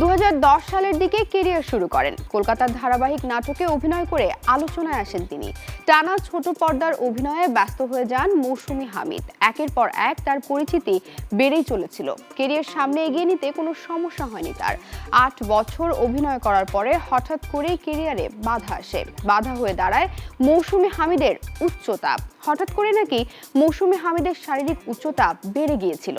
দু হাজার দশ সালের দিকে কেরিয়ার শুরু করেন। কলকাতার ধারাবাহিক নাটকে অভিনয় করে আলোচনায় আসেন তিনি। টানা ছোট পর্দার অভিনয়ে ব্যস্ত হয়ে যান মৌসুমি হামিদ। একের পর এক তার পরিচিতি বেড়েই চলেছিল। কেরিয়ার সামনে এগিয়ে নিতে কোনো সমস্যা হয়নি তার। আট বছর অভিনয় করার পরে হঠাৎ করেই কেরিয়ারে বাধা আসে। বাধা হয়ে দাঁড়ায় মৌসুমি হামিদের উচ্চতা। হঠাৎ করে নাকি মৌসুমি হামিদের শারীরিক উচ্চতা বেড়ে গিয়েছিল।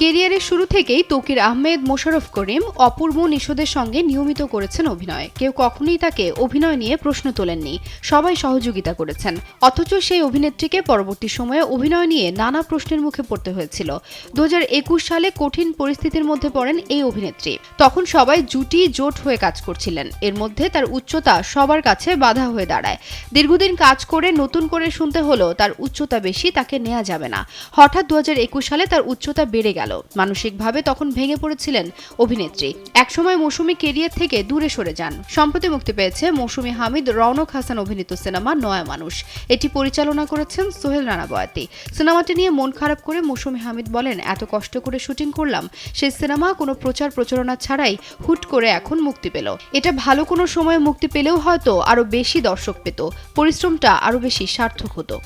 কেরিয়ারের শুরু থেকেই তকির আহমেদ মোশারফ করিম অপূর্ব নিষদের সঙ্গে নিয়মিত করেছেন অভিনয়। কেউ কখনোই তাকে অভিনয় নিয়ে প্রশ্ন তোলেননি। সবাই সহযোগিতা করেছেন। অথচ সেই অভিনেত্রীকে পরবর্তী সময়ে অভিনয় নিয়ে নানা প্রশ্নের মুখে পড়তে হয়েছিল। দু হাজার একুশ সালে কঠিন পরিস্থিতির মধ্যে পড়েন এই অভিনেত্রী। তখন সবাই জুটি জোট হয়ে কাজ করছিলেন। এর মধ্যে তার উচ্চতা সবার কাছে বাধা হয়ে দাঁড়ায়। দীর্ঘদিন কাজ করে নতুন করে শুনতে হলো তার উচ্চতা বেশি তাকে নেওয়া যাবে না। হঠাৎ দু হাজার একুশ সালে তার উচ্চতা বেড়ে গেল। মানসিকভাবে তখন ভেঙে পড়েছিলেন অভিনেত্রী। একসময় মৌসুমী কেরিয়ার থেকে দূরে সরে যান। সম্প্রতি মুক্তি পেয়েছে মৌসুমী হামিদ রৌনক হাসান অভিনীত সিনেমা নয়া মানুষ। এটি পরিচালনা করেছেন সোহেল রানা বয়াতি। সিনেমাটি নিয়ে মন খারাপ করে মৌসুমী হামিদ বলেন, এত কষ্ট করে শুটিং করলাম। সেই সিনেমা কোনো প্রচার প্রচারণা ছাড়াই হুট করে এখন মুক্তি পেল। এটা ভালো কোনো সময়ে মুক্তি পেলেও হয়তো আরও বেশি দর্শক পেত। পরিশ্রমটা আরও বেশি সার্থক হতো।